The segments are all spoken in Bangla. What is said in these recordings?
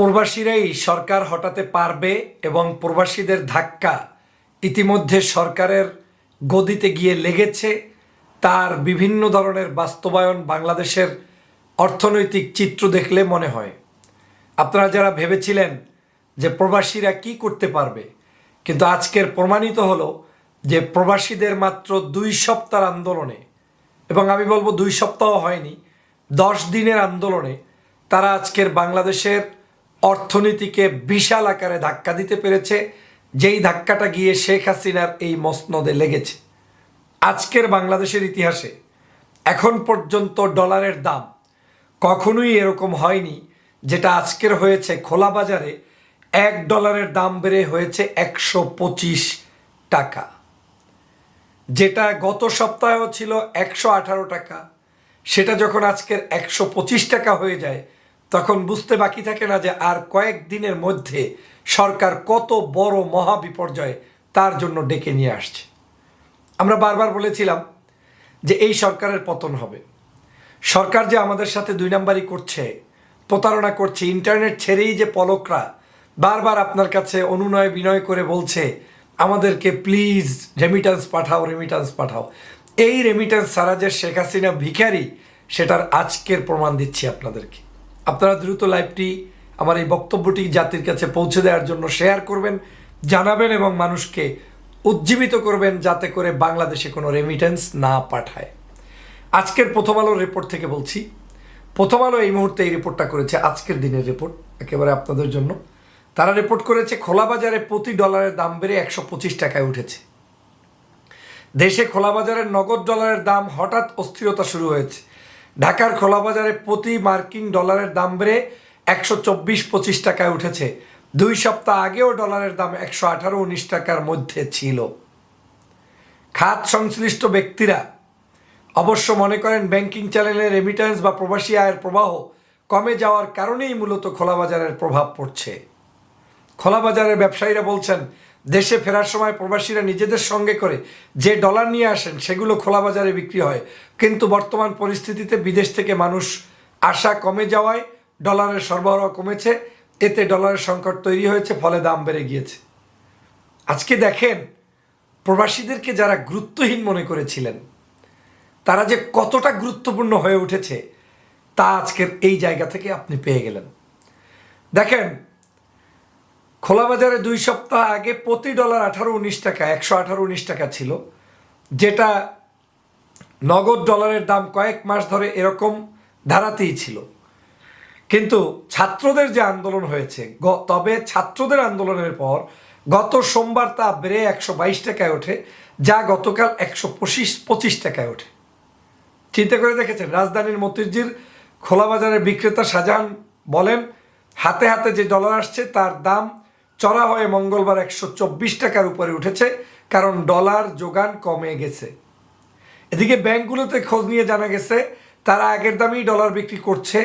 প্রবাসীরাই সরকার হটাতে পারবে এবং প্রবাসীদের ধাক্কা ইতিমধ্যে সরকারের গদিতে গিয়ে লেগেছে, তার বিভিন্ন ধরনের বাস্তবায়ন বাংলাদেশের অর্থনৈতিক চিত্র দেখলে মনে হয়। আপনারা যারা ভেবেছিলেন যে প্রবাসীরা কি করতে পারবে, কিন্তু আজকের প্রমাণিত হলো যে প্রবাসীদের মাত্র দুই সপ্তাহ আন্দোলনে, এবং আমি বলব দুই সপ্তাহ হয়নি, দশ দিনের আন্দোলনে তারা আজকের বাংলাদেশের অর্থনীতিকে বিশাল আকারে ধাক্কা দিতে পেরেছে, যেই ধাক্কাটা গিয়ে শেখ হাসিনার এই মসনদে লেগেছে। আজকের বাংলাদেশের ইতিহাসে এখন পর্যন্ত ডলারের দাম কখনোই এরকম হয়নি যেটা আজকের হয়েছে খোলা বাজারে এক ডলারের দাম বেড়ে হয়েছে একশো পঁচিশ টাকা। যেটা গত সপ্তাহেও ছিল একশো আঠারো টাকা, সেটা যখন আজকের একশো পঁচিশ টাকা হয়ে যায় তখন বুঝতে বাকি থাকে না যে আর কয়েক দিনের মধ্যে সরকার কত বড় মহা বিপর্যয় তার জন্য ডেকে নিয়ে আসছে। আমরা বারবার বলেছিলাম যে এই সরকারের পতন হবে। সরকার যে আমাদের সাথে দুই নাম্বারই করছে, প্রতারণা করছে, ইন্টারনেট ছেড়েই যে পলকরা, বারবার আপনার কাছে অনুনয় বিনয় করে বলছে, আমাদেরকে প্লিজ রেমিটেন্স পাঠাও রেমিটেন্স পাঠাও। এই রেমিটেন্স ছাড়া যে শেখ হাসিনা ভিখারি, সেটার আজকের প্রমাণ দিচ্ছি আপনাদেরকে। আপনারা দ্রুত লাইভটি আমার এই বক্তব্যটি জাতির কাছে পৌঁছে দেওয়ার জন্য শেয়ার করবেন, জানাবেন এবং মানুষকে উজ্জীবিত করবেন যাতে করে বাংলাদেশে কোনো রেমিটেন্স না পাঠায়। আজকের প্রথম আলোর রিপোর্ট থেকে বলছি। প্রথম আলো এই মুহূর্তে এই রিপোর্টটা করেছে, আজকের দিনের রিপোর্ট একেবারে আপনাদের জন্য। তারা রিপোর্ট করেছে, খোলা বাজারে প্রতি ডলারের দাম বেড়ে একশো পঁচিশ টাকায় উঠেছে। দেশে খোলা বাজারের নগদ ডলারের দাম হঠাৎ অস্থিরতা শুরু হয়েছে। ঢাকার খোলা বাজারে প্রতি মার্কিন ডলারের দাম বেড়ে একশো চব্বিশ পঁচিশ টাকায় উঠেছে। দুই সপ্তাহ আগেও ডলারের দাম একশো আঠারো উনিশ টাকার মধ্যে ছিল। খাত সংশ্লিষ্ট ব্যক্তিরা অবশ্য মনে করেন ব্যাংকিং চ্যানেলে রেমিটেন্স বা প্রবাসী আয়ের প্রবাহ কমে যাওয়ার কারণেই মূলত খোলা বাজারের প্রভাব পড়ছে। খোলা বাজারের ব্যবসায়ীরা বলছেন দেশে ফেরার সময় প্রবাসীরা নিজেদের সঙ্গে করে যে ডলার নিয়ে আসেন, সেগুলো খোলা বাজারে বিক্রি হয়। কিন্তু বর্তমান পরিস্থিতিতে বিদেশ থেকে মানুষ আসা কমে যাওয়ায় ডলারের সরবরাহ কমেছে। এতে ডলারের সংকট তৈরি হয়েছে, ফলে দাম বেড়ে গিয়েছে। আজকে দেখেন, প্রবাসীদেরকে যারা গুরুত্বহীন মনে করেছিলেন, তারা যে কতটা গুরুত্বপূর্ণ হয়ে উঠেছে, তা আজকের এই জায়গা থেকে আপনি পেয়ে গেলেন। দেখেন খোলা বাজারে দুই সপ্তাহ আগে প্রতি ডলার আঠারো উনিশ টাকা, একশো আঠারো উনিশ টাকা ছিল, যেটা নগদ ডলারের দাম কয়েক মাস ধরে এরকম ধারাতেই ছিল। কিন্তু ছাত্রদের যে আন্দোলন হয়েছে তবে ছাত্রদের আন্দোলনের পর গত সোমবার তা বেড়ে একশো বাইশ টাকায় ওঠে, যা গতকাল একশো পঁচিশ পঁচিশ টাকায় ওঠে। চিন্তা করে দেখেছেন, রাজধানীর মতিঝির খোলা বাজারের বিক্রেতা শাহজাহান বলেন, হাতে হাতে যে ডলার আসছে, তার দাম চড়া হয়ে মঙ্গলবার একশো চব্বিশ টাকার উপরে উঠেছে, কারণ ডলার যোগান কমে গেছে। এদিকে ব্যাংকগুলোতে খোঁজ নিয়ে জানা গেছে, তারা আগের দামেই ডলার বিক্রি করছে।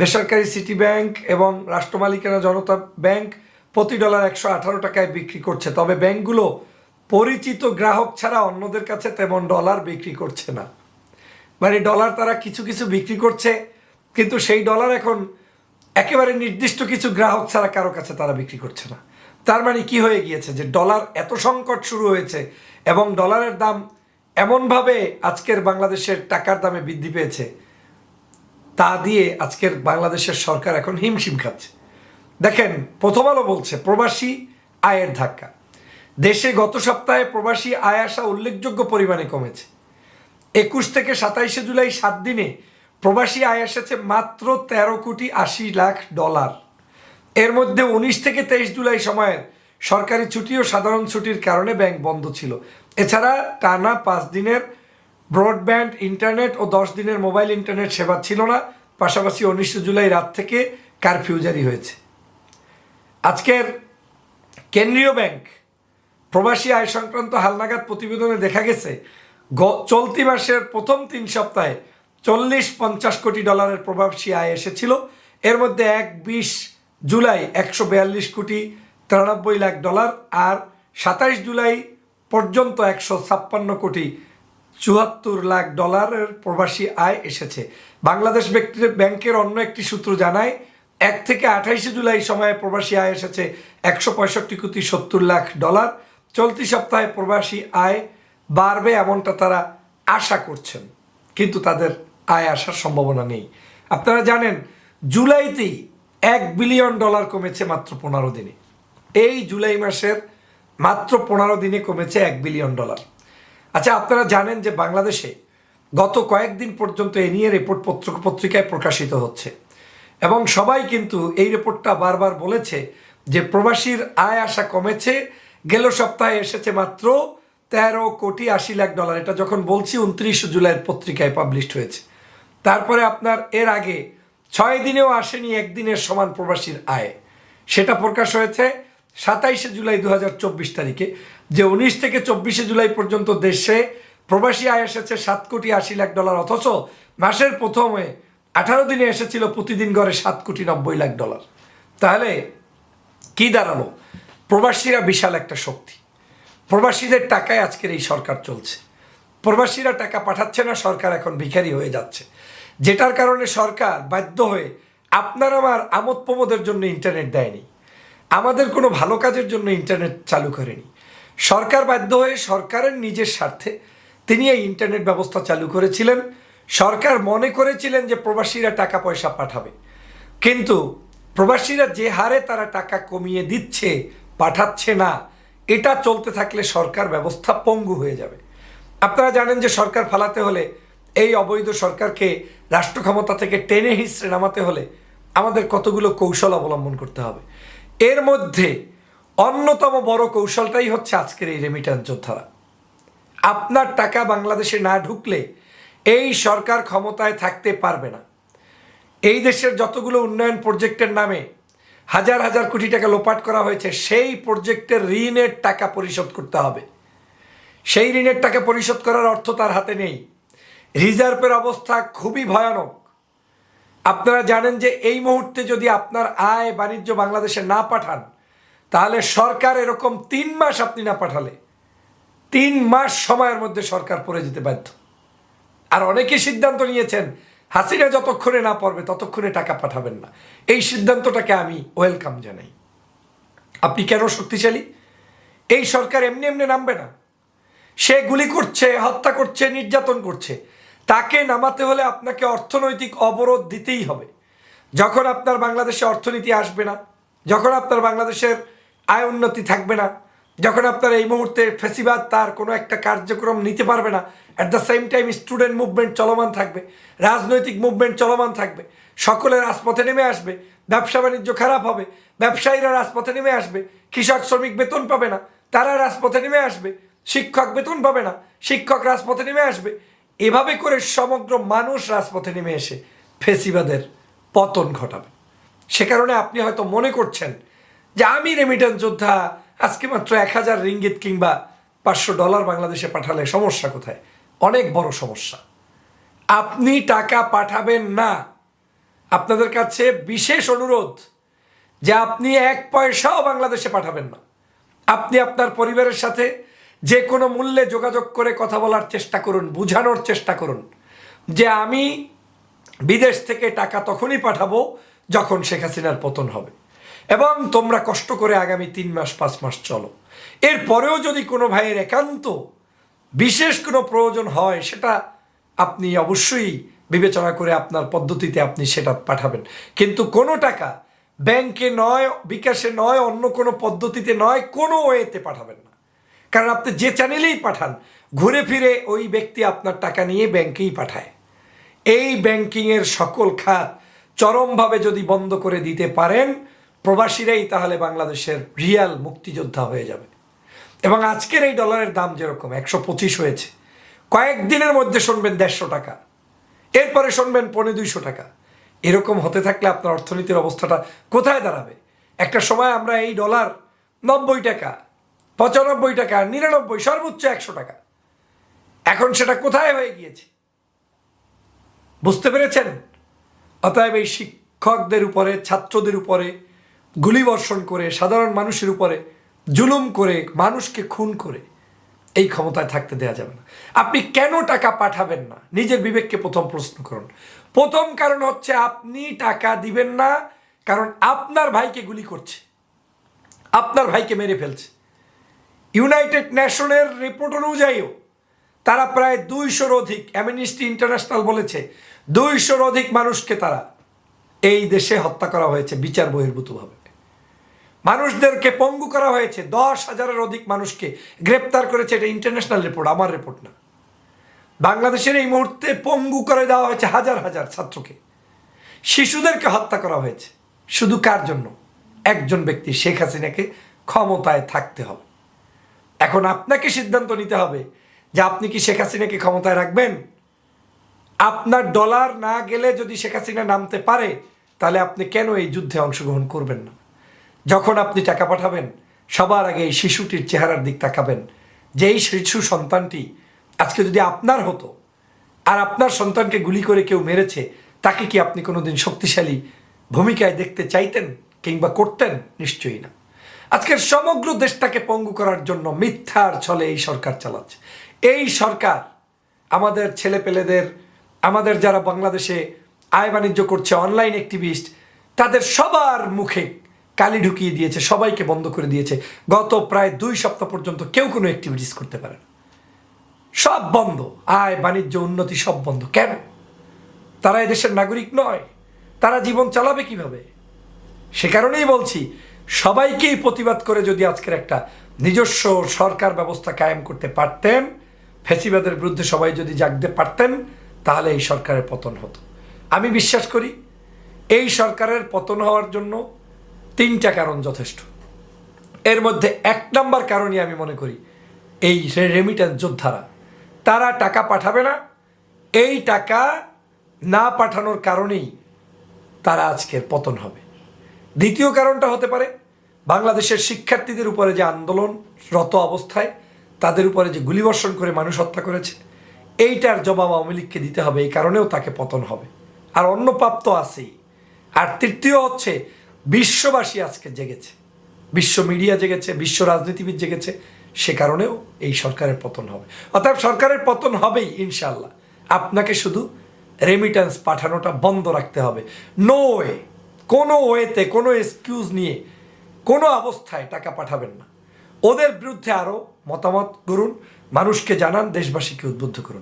বেসরকারি সিটি ব্যাংক এবং রাষ্ট্রমালিকানা জনতা ব্যাংক প্রতি ডলার একশো আঠারো টাকায় বিক্রি করছে। তবে ব্যাংকগুলো পরিচিত গ্রাহক ছাড়া অন্যদের কাছে তেমন ডলার বিক্রি করছে না। মানে ডলার তারা কিছু কিছু বিক্রি করছে, কিন্তু সেই ডলার এখন একেবারে নির্দিষ্ট কিছু গ্রাহক ছাড়া কারও কাছে তারা বিক্রি করছে না। তার মানে কি হয়ে গিয়েছে যে ডলার এত সংকট শুরু হয়েছে এবং ডলারের দাম এমনভাবে আজকের বাংলাদেশের টাকার দামে বৃদ্ধি পেয়েছে, তা দিয়ে আজকের বাংলাদেশের সরকার এখন হিমশিম খাচ্ছে। দেখেন, প্রথম আলো বলছে প্রবাসী আয়ের ধাক্কা। দেশে গত সপ্তাহে প্রবাসী আয় আসা উল্লেখযোগ্য পরিমাণে কমেছে। একুশ থেকে সাতাইশে জুলাই সাত দিনে প্রবাসী আয় এসেছে মাত্র তেরো কোটি আশি লাখ ডলার। এর মধ্যে উনিশ থেকে তেইশ জুলাই সময়ের সরকারি ছুটি ও সাধারণ ছুটির কারণে ব্যাংক বন্ধ ছিল। এছাড়া টানা পাঁচ দিনের ব্রডব্যান্ড, ইন্টারনেট ও দশ দিনের মোবাইল ইন্টারনেট সেবা ছিল না। পাশাপাশি উনিশে জুলাই রাত থেকে কারফিউ জারি হয়েছে। আজকের কেন্দ্রীয় ব্যাংক প্রবাসী আয় সংক্রান্ত হালনাগাদ প্রতিবেদনে দেখা গেছে চলতি মাসের প্রথম তিন সপ্তাহে চল্লিশ পঞ্চাশ কোটি ডলারের প্রবাসী আয় এসেছিল। এর মধ্যে এক বিশ জুলাই একশো বিয়াল্লিশ কোটি তিরানব্বই লাখ ডলার আর সাতাইশ জুলাই পর্যন্ত একশো ছাপ্পান্ন কোটি চুয়াত্তর লাখ ডলারের প্রবাসী আয় এসেছে। বাংলাদেশ ব্যাংকের অন্য একটি সূত্র জানায়, এক থেকে আঠাইশে জুলাই সময়ে প্রবাসী আয় এসেছে একশো পঁয়ষট্টি কোটি সত্তর লাখ ডলার। চলতি সপ্তাহে প্রবাসী আয় বাড়বে এমনটা তারা আশা করছেন, কিন্তু তাদের আয় আসার সম্ভাবনা নেই। আপনারা জানেন, জুলাইতেই এক বিলিয়ন ডলার কমেছে মাত্র পনেরো দিনে। এই জুলাই মাসের মাত্র পনেরো দিনে কমেছে এক বিলিয়ন ডলার। আচ্ছা আপনারা জানেন যে বাংলাদেশে গত কয়েকদিন পর্যন্ত এ নিয়ে রিপোর্ট পত্র পত্রিকায় প্রকাশিত হচ্ছে। এবং সবাই কিন্তু এই রিপোর্টটা বারবার বলেছে যে প্রবাসীর আয় আসা কমেছে, গেল সপ্তাহে এসেছে মাত্র তেরো কোটি আশি লাখ ডলার। এটা যখন বলছি, উনত্রিশ জুলাইয়ের পত্রিকায় পাবলিশড হয়েছে। তারপরে আপনার এর আগে ছয় দিনেও আসেনি একদিনের সমান প্রবাসীর আয়। সেটা প্রকাশ হয়েছে সাতাইশে জুলাই দু হাজার চব্বিশ তারিখে, যে উনিশ থেকে চব্বিশে জুলাই পর্যন্ত দেশে প্রবাসী আয় এসেছে সাত কোটি আশি লাখ ডলার, অথচ মাসের প্রথমে আঠারো দিনে এসেছিল প্রতিদিন গড়ে সাত কোটি নব্বই লাখ ডলার। তাহলে কি দাঁড়াল? প্রবাসীরা বিশাল একটা শক্তি। প্রবাসীদের টাকায় আজকের এই সরকার চলছে। প্রবাসীরা টাকা পাঠাচ্ছে না, সরকার এখন ভিখারি হয়ে যাচ্ছে। যেটার কারণে সরকার বাধ্য হয়ে আপনার আমার আমোদ প্রমোদের জন্য ইন্টারনেট দেয়নি। আমাদের কোনো ভালো কাজের জন্য ইন্টারনেট চালু করেনি। সরকার বাধ্য হয়ে সরকারের নিজের স্বার্থে তিনি এই ইন্টারনেট ব্যবস্থা চালু করেছিলেন। সরকার মনে করেছিলেন যে প্রবাসীরা টাকা পয়সা পাঠাবে। কিন্তু প্রবাসীরা যে হারে তারা টাকা কমিয়ে দিচ্ছে, পাঠাচ্ছে না, এটা চলতে থাকলে সরকার ব্যবস্থা পঙ্গু হয়ে যাবে। আপনারা জানেন যে সরকার ফালাতে হলে এই অবৈধ সরকারকে রাষ্ট্র ক্ষমতা থেকে টেনে হিসড়ে নামাতে হলে আমাদের কতগুলো কৌশল অবলম্বন করতে হবে। এর মধ্যে অন্যতম বড় কৌশলটাই হচ্ছে আজকের এই রেমিট্যান্স যোদ্ধারা। আপনার টাকা বাংলাদেশে না ঢুকলে এই সরকার ক্ষমতায় থাকতে পারবে না। এই দেশের যতগুলো উন্নয়ন প্রজেক্টের নামে হাজার হাজার কোটি টাকা লোপাট করা হয়েছে, সেই প্রজেক্টের ঋণের টাকা পরিশোধ করতে হবে। সেই ঋণের টাকা পরিশোধ করার অর্থ তার হাতে নেই। রিজার্ভের অবস্থা খুবই ভয়ানক। আপনারা জানেন যে এই মুহূর্তে যদি আপনার আয় বাণিজ্য বাংলাদেশে না পাঠান, তাহলে সরকার এরকম তিন মাস আপনি না পাঠালে, তিন মাস সময়ের মধ্যে সরকার পড়ে যেতে বাধ্য। আর অনেকে সিদ্ধান্ত নিয়েছেন, হাসিনা যতক্ষণে না পড়বে ততক্ষণে টাকা পাঠাবেন না। এই সিদ্ধান্তটাকে আমি ওয়েলকাম জানাই। আপনি কেন শক্তিশালী? এই সরকার এমনি এমনি নামবে না। সে গুলি করছে, হত্যা করছে, নির্যাতন করছে। তাকে নামাতে হলে আপনাকে অর্থনৈতিক অবরোধ দিতেই হবে। যখন আপনার বাংলাদেশে অর্থনীতি আসবে না, যখন আপনার বাংলাদেশের আয় উন্নতি থাকবে না, যখন আপনার এই মুহূর্তে ফেসিবাদ তার কোনো একটা কার্যক্রম নিতে পারবে না at the same time student movement চলমান থাকবে, রাজনৈতিক মুভমেন্ট চলমান থাকবে, সকলে রাজপথে নেমে আসবে, ব্যবসা বাণিজ্য খারাপ হবে, ব্যবসায়ীরা রাজপথে নেমে আসবে, কৃষক, শ্রমিক বেতন পাবে না, তারা রাজপথে নেমে আসবে, শিক্ষক বেতন পাবে না, শিক্ষক রাজপথে নেমে আসবে এভাবে করে সমগ্র মানুষ রাজপথে নেমে এসে ফেসিবাদের পতন ঘটাবে। সে কারণে আপনি হয়তো মনে করছেন যে আমি রেমিটেন্স যোদ্ধা, আজকে মাত্র এক হাজার রিঙ্গিত কিংবা পাঁচশো ডলার বাংলাদেশে পাঠালে সমস্যা কোথায়? অনেক বড় সমস্যা। আপনি টাকা পাঠাবেন না। আপনাদের কাছে বিশেষ অনুরোধ যে আপনি এক পয়সাও বাংলাদেশে পাঠাবেন না। আপনি আপনার পরিবারের সাথে যে কোনো মূল্যে যোগাযোগ করে কথা বলার চেষ্টা করুন, বোঝানোর চেষ্টা করুন। যে আমি বিদেশ থেকে টাকা তখনই পাঠাবো যখন শেখ হাসিনার পতন হবে। এবং তোমরা কষ্ট করে আগামী তিন মাস, পাঁচ মাস চলো। এরপরেও যদি কোনো ভাইয়ের একান্ত বিশেষ কোনো প্রয়োজন হয়, সেটা আপনি অবশ্যই বিবেচনা করে আপনার পদ্ধতিতে আপনি সেটা পাঠাবেন। কিন্তু কোনো টাকা ব্যাংকে নয়, বিকাশে নয়, অন্য কোনো পদ্ধতিতে নয়, কোনো ওয়েতে পাঠাবেন না। কারণ আপনি যে চ্যানেলেই পাঠান, ঘুরে ফিরে ওই ব্যক্তি আপনার টাকা নিয়ে ব্যাংকেই পাঠায়। এই ব্যাংকিংয়ের সকল খাত চরমভাবে যদি বন্ধ করে দিতে পারেন, প্রবাসীরাই তাহলে বাংলাদেশের রিয়াল মুক্তিযোদ্ধা হয়ে যাবে। এবং আজকের এই ডলারের দাম যেরকম, একশো পঁচিশ হয়েছে। কয়েকদিনের মধ্যে শুনবেন দেড়শো টাকা। এরপরে শুনবেন পনেরো দুইশো টাকা। এরকম হতে থাকলে আপনার অর্থনীতির অবস্থাটা কোথায় দাঁড়াবে? একটা সময় আমরা এই ডলার নব্বই টাকা পঁচানব্বই টাকা, নিরানব্বই, সর্বোচ্চ একশো টাকা। এখন সেটা কোথায় হয়ে গিয়েছে? বুঝতে পেরেছেন? অতএব এই শিক্ষকদের উপরে, ছাত্রদের উপরে, গুলিবর্ষণ করে, সাধারণ মানুষের উপরে, জুলুম করে, মানুষকে খুন করে, এই ক্ষমতায় থাকতে দেওয়া যাবে না। আপনি কেন টাকা পাঠাবেন না? নিজের বিবেককে প্রথম প্রশ্ন করুন। প্রথম কারণ হচ্ছে আপনি টাকা দিবেন না, কারণ আপনার ভাইকে গুলি করছে। আপনার ভাইকে মেরে ফেলছে। ইউনাইটেড নেশনের রিপোর্ট অনুযায়ীও তারা প্রায় দুইশোর অধিক অ্যামনিস্টি ইন্টারন্যাশনাল বলেছে, দুইশোর অধিক মানুষকে তারা এই দেশে হত্যা করা হয়েছে বিচার বহির্ভূতভাবে। মানুষদেরকে পঙ্গু করা হয়েছে, দশ হাজারের অধিক মানুষকে গ্রেপ্তার করেছে, এটা ইন্টারন্যাশনাল রিপোর্ট, আমার রিপোর্ট না। বাংলাদেশের এই মুহূর্তে পঙ্গু করে দেওয়া হয়েছে হাজার হাজার ছাত্রকে। শিশুদেরকে হত্যা করা হয়েছে। শুধু কার জন্য? একজন ব্যক্তি, শেখ হাসিনাকে ক্ষমতায় থাকতে হবে। এখন আপনাকে সিদ্ধান্ত নিতে হবে যে আপনি কি শেখ হাসিনাকে ক্ষমতায় রাখবেন? আপনার ডলার না গেলে যদি শেখ হাসিনা নামতে পারে, তাহলে আপনি কেন এই যুদ্ধে অংশগ্রহণ করবেন না? যখন আপনি টাকা পাঠাবেন, সবার আগে এই শিশুটির চেহারার দিক তাকাবেন। যে এই শিশু সন্তানটি আজকে যদি আপনার হতো, আর আপনার সন্তানকে গুলি করে কেউ মেরেছে, তাকে কি আপনি কোনোদিন শক্তিশালী ভূমিকায় দেখতে চাইতেন কিংবা করতেন? নিশ্চয়ই না। আজকের সমগ্র দেশটাকে পঙ্গু করার জন্য মিথ্যার ছলে এই সরকার চালাচ্ছে। এই সরকার আমাদের ছেলেপেলেদের, আমাদের যারা বাংলাদেশে আয় বাণিজ্য করছে অনলাইন অ্যাক্টিভিস্ট তাদের সবার মুখে কালি ঢুকিয়ে দিয়েছে, সবাইকে বন্ধ করে দিয়েছে। গত প্রায় দুই সপ্তাহ পর্যন্ত কেউ কোনো অ্যাক্টিভিটিস করতে পারে না। সব বন্ধ। আয়, বাণিজ্য, উন্নতি সব বন্ধ। কেন? তারা এদেশের নাগরিক নয়। তারা জীবন চালাবে কীভাবে? সে কারণেই বলছি সবাইকেই প্রতিবাদ করে যদি আজকের একটা নিজস্ব সরকার ব্যবস্থা কায়েম করতে পারতেন, ফেসিবাদের বিরুদ্ধে সবাই যদি জাগতে পারতেন, তাহলে এই সরকারের পতন হতো। আমি বিশ্বাস করি, এই সরকারের পতন হওয়ার জন্য তিনটা কারণ যথেষ্ট। এর মধ্যে এক নম্বর কারণই আমি মনে করি, এই রেমিটেন্স যোদ্ধারা। তারা টাকা পাঠাবে না, এই টাকা না পাঠানোর কারণেই তারা আজকের পতন হবে। দ্বিতীয় কারণটা হতে পারে বাংলাদেশের শিক্ষার্থীদের উপরে যে আন্দোলনরত অবস্থায়, তাদের উপরে যে গুলিবর্ষণ করে মানুষ হত্যা করেছে, এইটার জবাব আওয়ামী লীগকে দিতে হবে, এই কারণেও তাকে পতন হবে। আর অন্য পাপ তো আছেই। আর তৃতীয় হচ্ছে, বিশ্ববাসী আজকে জেগেছে। বিশ্ব মিডিয়া জেগেছে, বিশ্ব রাজনীতিবিদ জেগেছে, সে কারণেও এই সরকারের পতন হবে। অর্থাৎ সরকারের পতন হবেই ইনশাল্লাহ আপনাকে শুধু রেমিটেন্স পাঠানোটা বন্ধ রাখতে হবে। নো ওয়ে কোনো ওয়েতে কোনো এক্সকিউজ নিয়ে কোনো অবস্থায় টাকা পাঠাবেন না। ওদের বিরুদ্ধে আরও মতামত করুন মানুষকে জানান, দেশবাসীকে উদ্বুদ্ধ করুন।